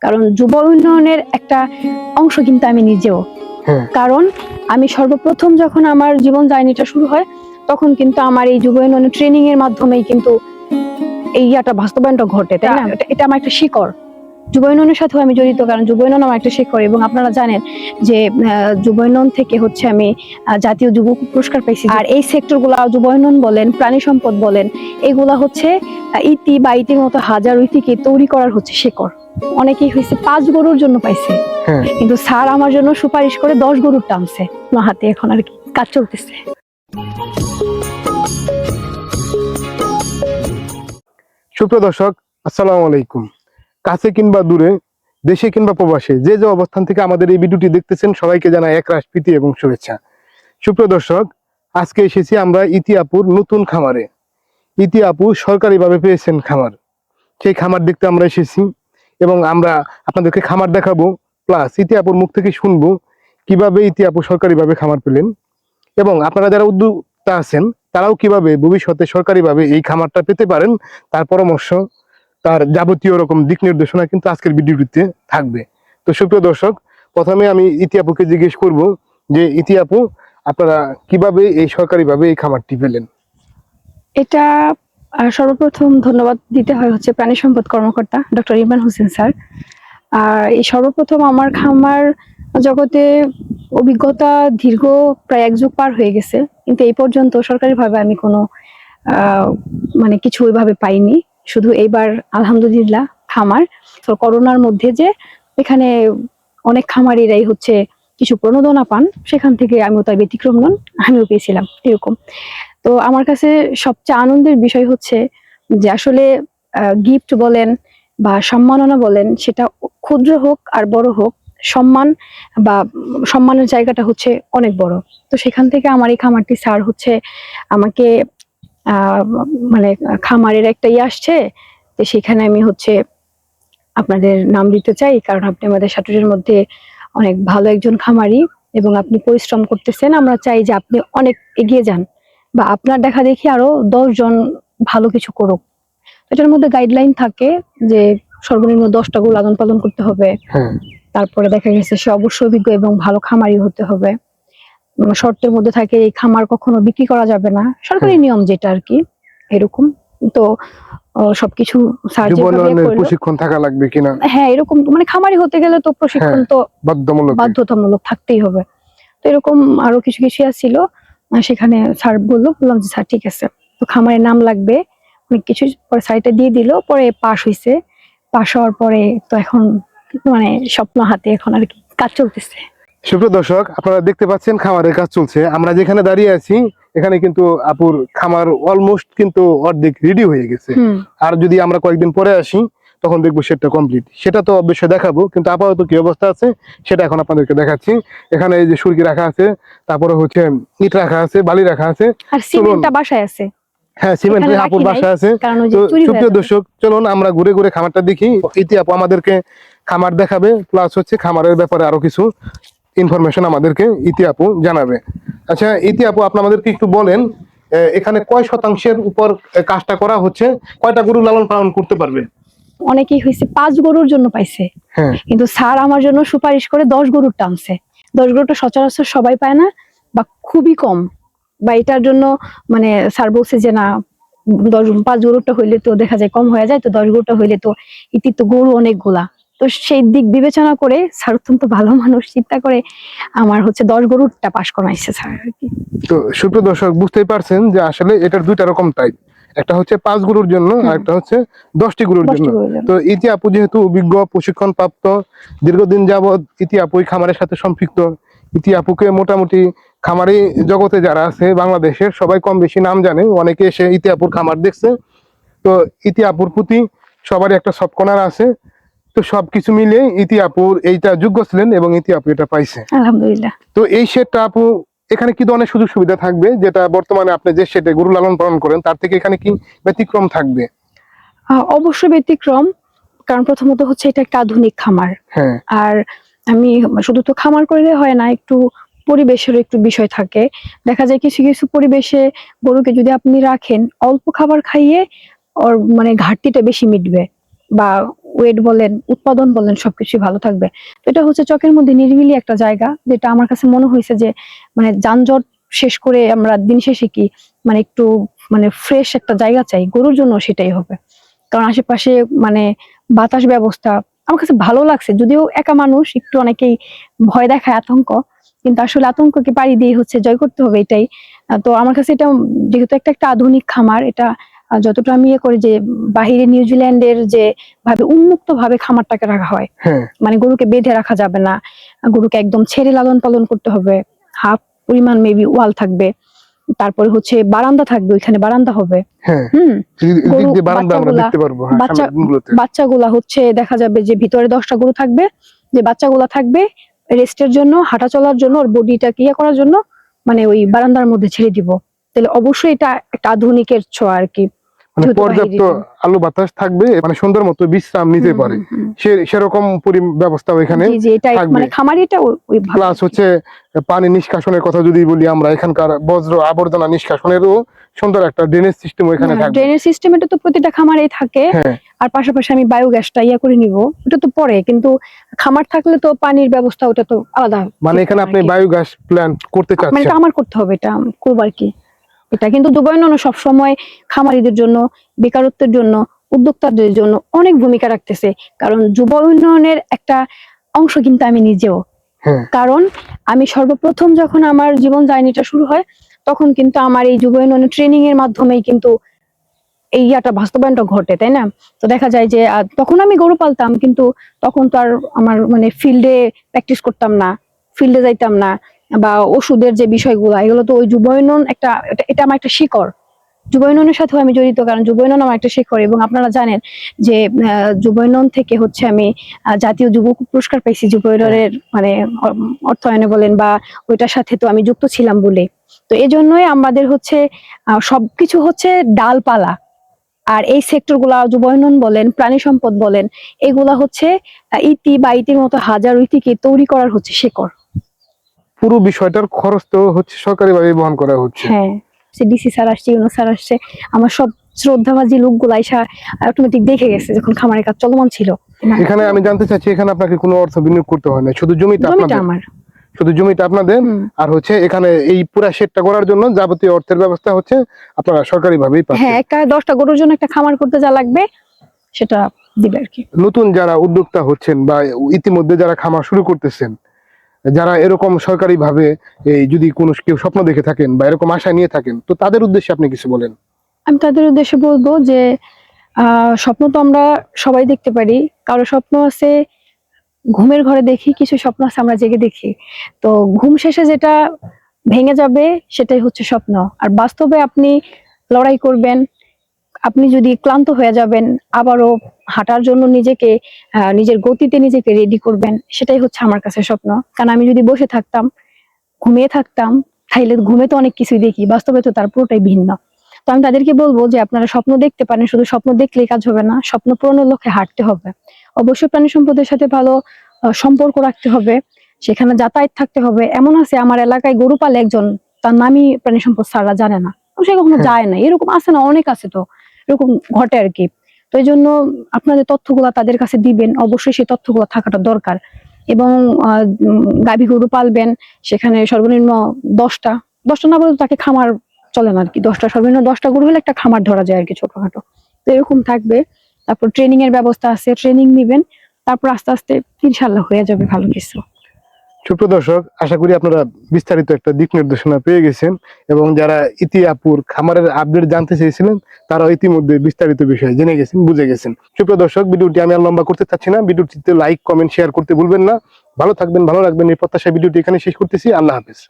কারণ যুব উন্নয়নের একটা অংশ কিন্তু আমি নিজেও। হ্যাঁ। কারণ আমি সর্বপ্রথম যখন আমার জীবন জার্নিটা শুরু হয় তখন কিন্তু আমার এই যুব উন্নয়নের ট্রেনিং এর মাধ্যমেই কিন্তু এই ইয়াটা বাস্তবায়নটা ঘটে তাই না? এটা- এটা আমার একটা শিকড়। যুব উন্নয়নের সাথেও আমি জড়িত কারণ যুব উন্নয়ন আমার একটা শিকড় এবং আপনারা জানেন যে আহ, যুব উন্নয়ন থেকে হচ্ছে আমি জাতীয় যুব পুরস্কার পাইছি আর এই সেক্টরগুলো যুব উন্নয়ন বলেন প্রাণী সম্পদ বলেন এগুলা হচ্ছে ইতি বা ইতির মতো হাজার ইতিকে তৈরি করার হচ্ছে শিকড়। অনেকেই হয়েছে পাঁচ গরুর জন্য পাইছে হ্যাঁ। কিন্তু স্যার আমার জন্য সুপারিশ করে দশ গরুর টানছে হাতে এখন আর কি কাজ চলতেছে। সুপ্রিয় দর্শক আসসালামু আলাইকুম। কাছে কিংবা দূরে, দেশে কিংবা প্রবাসে, যে যে অবস্থান থেকে আমাদের এই ভিডিওটি দেখতেছেন, সবাইকে জানাই এক রাশ প্রীতি এবং শুভেচ্ছা। সুপ্রিয় দর্শক, আজকে এসেছি আমরা ইতিআপুর নতুন খামারে। ইতিআপু সরকারিভাবে পেয়েছেন খামার। সেই খামার দেখতে আমরা এসেছি এবং আমরা আপনাদেরকে খামার দেখাবো, প্লাস ইতিআপুর মুখ থেকে শুনব কীভাবে ইতিআপু সরকারিভাবে খামার পেলেন এবং আপনারা যারা উদ্যোক্তা আছেন, তারাও কীভাবে ভবিষ্যতে সরকারিভাবে এই খামারটা পেতে পারেন, তার পরামর্শ তার যাবতীয় রকম দিক নির্দেশনা কিন্তু আজকের ভিডিওটিতে থাকবে। তো সুপ্রিয় দর্শক, প্রথমে আমি ইতিআপুকে জিজ্ঞেস করব যে ইতিআপু আপনারা কীভাবে এই সরকারিভাবে এই খামারটি পেলেন? এটা সর্বপ্রথম ধন্যবাদ দিতে হয় হচ্ছে প্রাণী সম্পদ কর্মকর্তা ডক্টর ইমরান হোসেন স্যার। আর এই সর্বপ্রথম আমার খামার জগতে অভিজ্ঞতা দীর্ঘ প্রায় এক যুগ পার হয়ে গেছে। কিন্তু এই পর্যন্ত সরকারিভাবে আমি কোনো মানে কিছু ওইভাবে পাইনি। শুধু এইবার আলহামদুলিল্লাহ খামার। তো করোনার মধ্যে যে এখানে অনেক খামারিরাই হচ্ছে কিছু প্রণোদনা পান, সেখান থেকে আমিও তাই ব্যতিক্রম নন, আমিও পেয়েছিলাম, এরকম। তো আমার কাছে সবচেয়ে আনন্দের বিষয় হচ্ছে যে আসলে গিফট বলেন বা সম্মাননা বলেন, সেটা ক্ষুদ্র হোক আর বড় হোক, সম্মান বা সম্মানের জায়গাটা হচ্ছে অনেক বড়। তো সেখান থেকে আমার এই খামারটি স্যার হচ্ছে, আমাকে মানে খামারের একটা ইয়ে আসছে তো সেখানে আমি হচ্ছে আপনাদের নাম দিতে চাই কারণ আপনি আমাদের সাটুরের মধ্যে অনেক ভালো একজন খামারি এবং আপনি পরিশ্রম করতেছেন। আমরা চাই যে আপনি অনেক এগিয়ে যান বা আপনার দেখা দেখি আরও জন ভালো কিছু করুক। এটার মধ্যে গাইডলাইন থাকে যে সর্বনিম্ন দশটা গরু লালন পালন করতে হবে। হ্যাঁ। তারপরে দেখা গেছে সে অবশ্যই অভিজ্ঞ এবং ভালো খামারি হতে হবে। শর্তের মধ্যে থাকে এই খামার কখনো বিক্রি করা যাবে না। সরকারি নিয়ম যেটা আর কি এরকম। তো সবকিছু প্রশিক্ষণ থাকা লাগবে কিনা? হ্যাঁ এরকম মানে খামারি হতে গেলে তো প্রশিক্ষণ তো বাধ্যতামূলক। বাধ্যতামূলক থাকতেই হবে। তো এরকম আরও কিছু কিছু ছিল সেখানে স্যার বলল বললাম যে স্যার ঠিক আছে। তো খামারের নাম লাগবে। অনেক কিছু পরে সাইটে দিয়ে দিল পরে পাশ হয়েছে পাশ হওয়ার পরে তো এখন মানে স্বপ্ন হাতে এখন আর কি কাজ চলতেছে। সুপ্রিয় দর্শক আপনারা দেখতে পাচ্ছেন খামারের কাজ চলছে। আমরা যেখানে দাঁড়িয়ে আছি এখানে কিন্তু আপুর খামার অলমোস্ট কিন্তু অর্ধেক রেডি হয়ে গেছে। আর যদি আমরা কয়েকদিন পরে আসি তখন দেখব সেটা কমপ্লিট সেটা তো অবশ্যই দেখাবো কিন্তু আপাতত কি অবস্থা আছে সেটা এখন আপনাদেরকে দেখাচ্ছি। এখানে এই যে সুরকি রাখা আছে তারপরে হচ্ছে ইট রাখা আছে বালি রাখা আছে। আর সিমেন্টটা বাসায় আছে। হ্যাঁ সিমেন্টের আপুর বাসা আছে। তো সুপ্রিয় দর্শক চলুন আমরা ঘুরে ঘুরে খামারটা দেখি। ইতি আপু আমাদেরকে খামার দেখাবে প্লাস হচ্ছে খামারের ব্যাপারে আরও কিছু। ইনফরমেশন আমাদেরকে ইতি আপু জানাবে। আচ্ছা ইতি আপু আপনি আমাদেরকে একটু বলেন এখানে কয় শতাংশের উপর কাজটা করা হচ্ছে? কয়টা গরু লালন পালন করতে পারবে? অনেকেই হয়েছে পাঁচ গরুর জন্য পাইছে। হ্যাঁ। কিন্তু স্যার আমার জন্য সুপারিশ করে দশ গরুর টানছে। দশ গরুটা সচরাচর সবাই পায় না বা খুবই কম। বা এটার জন্য মানে স্যার বলছে যে না দশ পাঁচ গরুটা হইলে তো দেখা যায় কম হয়ে যায় তো দশ গরুটা হইলে তো ইতি তো গরু অনেকগুলা। তো সেই দিক বিবেচনা করে স্যার অত্যন্ত ভালো মানুষ চিন্তা করে আমার হচ্ছে দশ গরুরটা পাশ করাইছে স্যার আর কি। তো সুপ্রিয় দর্শক বুঝতেই পারছেন যে আসলে এটার দুইটা রকম টাইপ একটা হচ্ছে পাঁচ গরুর জন্য আর একটা হচ্ছে দশটি গরুর জন্য। তো ইতি আপু যেহেতু অভিজ্ঞ প্রশিক্ষণ প্রাপ্ত দীর্ঘদিন যাবৎ ইতি আপু খামারের সাথে সম্পৃক্ত। ইতি আপুকে মোটামুটি খামারি জগতে যারা আছে বাংলাদেশের সবাই কম বেশি নাম জানে। অনেকে এসে ইতি আপুর খামার দেখছে। তো ইতি আপুর প্রতি সবারই একটা সব কর্নার আছে। তো সবকিছু মিলে ইতি আপুর এইটা যোগ্য ছিলেন এবং ইতি আপু এটা পাইছে। আলহামদুলিল্লাহ। তো এই শেডটা আপু এখানে কি ধরনের সুযোগ সুবিধা থাকবে? যেটা বর্তমানে আপনি যে শেডে গরু লালন পালন করেন তার থেকে এখানে কি ব্যতিক্রম থাকবে? অবশ্যই ব্যতিক্রম কারণ প্রথমত হচ্ছে এটা একটা আধুনিক খামার। হ্যাঁ। আর আমি শুধু তো খামার করলে হয় না একটু পরিবেশের একটু বিষয় থাকে। দেখা যায় কিছু কিছু পরিবেশে গরুকে যদি আপনি রাখেন অল্প খাবার খাইয়ে ওর মানে ঘাটতিটা বেশি মিটবে বা ওয়েট বলেন, উৎপাদন বলেন, সবকিছু ভালো থাকবে। তো এটা হচ্ছে চকের মধ্যে নিরিবিলি একটা জায়গা, যেটা আমার কাছে মনে হয়েছে যে মানে যানজট শেষ করে আমরা দিন শেষে কি মানে একটু মানে ফ্রেশ একটা জায়গা চাই, গরুর জন্য সেটাই হবে। কারণ আশেপাশে মানে বাতাস ব্যবস্থা আমার কাছে ভালো লাগছে, যদিও একা মানুষ, একটু অনেকেই ভয় দেখায় আতঙ্ক, কিন্তু আসলে আতঙ্ককে পাড়ি দিয়ে হচ্ছে জয় করতে হবে এটাই। তো আমার কাছে এটা যেহেতু একটা একটা আধুনিক খামার, এটা যতটা আমি ইয়ে করি যে বাহিরে নিউজিল্যান্ডের যে ভাবে উন্মুক্ত ভাবে খামারটাকে রাখা হয় হ্যাঁ। মানে গরুকে বেঁধে রাখা যাবে না গরুকে একদম ছেড়ে লালন পালন করতে হবে হাফ পরিমাণ মেবি ওয়াল থাকবে তারপরে হচ্ছে বারান্দা থাকবে ওইখানে বারান্দা হবে। হ্যাঁ। হুম। হ্যাঁ, বাচ্চা- বাচ্চাগুলা হচ্ছে দেখা যাবে যে ভিতরে দশটা গরু থাকবে যে বাচ্চাগুলা থাকবে রেস্টের জন্য হাঁটা চলার জন্য ওর বডিটা ইয়ে করার জন্য মানে ওই বারান্দার মধ্যে ছেড়ে দিব। তাহলে অবশ্যই এটা একটা আধুনিকের ছোঁয়া আর কি। মানে পর্যাপ্ত আলো বাতাস থাকবে মানে সুন্দর মতো বিশ্রাম নিতে পারে। সে সেরকম পরি ব্যবস্থা এখানে। মানে প্লাস হচ্ছে পানি নিষ্কাশনের কথা যদি বলি আমরা এখানকার বজ্র আবর্জনা নিষ্কাশনেরও সুন্দর একটা ড্রেনেজ সিস্টেম এখানে থাকবে। ড্রেনের সিস্টেম এটা তো প্রতিটা খামারেই থাকে। হ্যাঁ। আর পাশাপাশি আমি বায়োগ্যাসটা ইয়া করে নিব। ওটা তো পরে কিন্তু খামার থাকলে তো পানির ব্যবস্থা ওটা তো আলাদা মানে এখানে আপনি। বায়োগ্যাস প্ল্যান্ট করতে মানে চাচ্ছেন। এটা আমার করতে হবে এটা করব আর কি। এটা কিন্তু যুবায়ন সবসময় খামারিদের জন্য বেকারত্বের জন্য উদ্যোক্তাদের জন্য অনেক ভূমিকা রাখতেছে। কারণ যুব উন্নয়নের একটা অংশ কিন্তু আমি নিজেও। হ্যাঁ। কারণ আমি সর্বপ্রথম যখন আমার জীবন জার্নিটা শুরু হয় তখন কিন্তু আমার এই যুব উন্নয়নের ট্রেনিং এর মাধ্যমেই কিন্তু এই ইয়াটা বাস্তবায়নটা ঘটে তাই না? তো দেখা যায় যে তখন আমি গরু পালতাম কিন্তু তখন তো আর আমার মানে ফিল্ডে প্র্যাকটিস করতাম না ফিল্ডে যাইতাম না। বা ওষুধের যে বিষয়গুলো এগুলো তো ওই যুব উন্নয়ন একটা এটা- আমার একটা শিকড়। যুব উন্নয়নের সাথেও আমি জড়িত কারণ যুব উন্নয়ন আমার একটা শিকড় এবং আপনারা জানেন যে আহ, যুব থেকে হচ্ছে আমি জাতীয় যুব পুরস্কার পাইছি যুব উন্নয়নের মানে অর্থায়নে বলেন বা ওইটার সাথে তো আমি যুক্ত ছিলাম বলে। তো এই জন্যই আমাদের হচ্ছে সবকিছু হচ্ছে ডালপালা। আর এই সেক্টরগুলা যুব উন্নয়ন বলেন প্রাণী সম্পদ বলেন এগুলা হচ্ছে ইতি বা ইতির মতো হাজার ইতিকে তৈরি করার হচ্ছে শিকড়। পুরো বিষয়টার খরচ তো হচ্ছে সরকারিভাবে বহন করা হচ্ছে। হ্যাঁ ডিসি স্যার আসছে ইউনো স্যার আসছে আমার সব শ্রদ্ধাবাজি লোকগুলা এসা অটোমেটিক দেখে গেছে যখন খামারের কাজ চলমান ছিল। এখানে আমি জানতে চাচ্ছি এখানে আপনাকে কোনো অর্থ বিনিয়োগ করতে হয় না শুধু জমিটা আপনাদের? আমার। শুধু জমিটা আপনাদের? আর হচ্ছে এখানে এই পুরা শেডটা করার জন্য যাবতীয় অর্থের ব্যবস্থা হচ্ছে আপনারা সরকারি ভাবেই হ্যাঁ একটা দশটা গরুর জন্য একটা খামার করতে যা লাগবে সেটা দিবে আর কি। নতুন যারা উদ্যোক্তা হচ্ছেন বা ইতিমধ্যে যারা খামার শুরু করতেছেন যারা এরকম সরকারি ভাবে এই যদি কোনো কেউ স্বপ্ন দেখে থাকেন বা এরকম আশা নিয়ে থাকেন, তো তাদের উদ্দেশ্যে আপনি কিছু বলেন। আমি তাদের উদ্দেশ্যে বলব যে স্বপ্ন তো আমরা সবাই দেখতে পারি। কারও স্বপ্ন আছে, ঘুমের ঘরে দেখি, কিছু স্বপ্ন আছে, আমরা জেগে দেখি। তো ঘুম শেষে যেটা ভেঙে যাবে, সেটাই হচ্ছে স্বপ্ন। আর বাস্তবে আপনি লড়াই করবেন আপনি যদি ক্লান্ত হয়ে যাবেন আবারও হাঁটার জন্য নিজেকে নিজের গতিতে নিজেকে রেডি করবেন সেটাই হচ্ছে আমার কাছে স্বপ্ন। কারণ আমি যদি বসে থাকতাম ঘুমিয়ে থাকতাম তাইলে ঘুমে তো অনেক কিছুই দেখি বাস্তবে তো তার পুরোটাই ভিন্ন। তো আমি তাদেরকে বলব যে আপনারা স্বপ্ন দেখতে পারেন শুধু স্বপ্ন দেখলেই কাজ হবে না স্বপ্ন পূরণের লক্ষ্যে হাঁটতে হবে। অবশ্যই প্রাণী সম্পদের সাথে ভালো সম্পর্ক রাখতে হবে সেখানে যাতায়াত থাকতে হবে। এমন আছে আমার এলাকায় গরু পালে একজন তার নামই প্রাণী সম্পদ স্যাররা জানে না। সে কখনো হ্যাঁ। যায় না এরকম আছে না অনেক আছে তো। এরকম ঘটে আর কি। তো এই জন্য আপনাদের তথ্যগুলা তাদের কাছে দিবেন, অবশ্যই সেই তথ্যগুলো থাকাটা দরকার। এবং গাভী গরু পালবেন, সেখানে সর্বনিম্ন দশটা দশটা না বলে তাকে খামার চলে না আর কি, দশটা, সর্বনিম্ন দশটা গরু হলে একটা খামার ধরা যায় আর কি ছোটখাটো। তো এরকম থাকবে। তারপর ট্রেনিং এর ব্যবস্থা আছে ট্রেনিং নিবেন, তারপর আস্তে আস্তে ইনশাল্লাহ হয়ে যাবে ভালো কিছু। সুপ্রিয় দর্শক, আশা করি আপনারা বিস্তারিত একটা দিক নির্দেশনা পেয়ে গেছেন এবং যারা ইতিয়াপুর খামারের আপডেট জানতে চেয়েছিলেন, তারা ইতিমধ্যে বিস্তারিত বিষয়ে জেনে গেছেন, বুঝে গেছেন। সুপ্রিয় দর্শক, ভিডিওটি আমি আর লম্বা করতে চাচ্ছি না। ভিডিওটিতে লাইক কমেন্ট শেয়ার করতে ভুলবেন না। ভালো থাকবেন, ভালো রাখবেন। এই প্রত্যাশা ভিডিওটি এখানে শেষ করতেছি। আল্লাহ হাফেজ।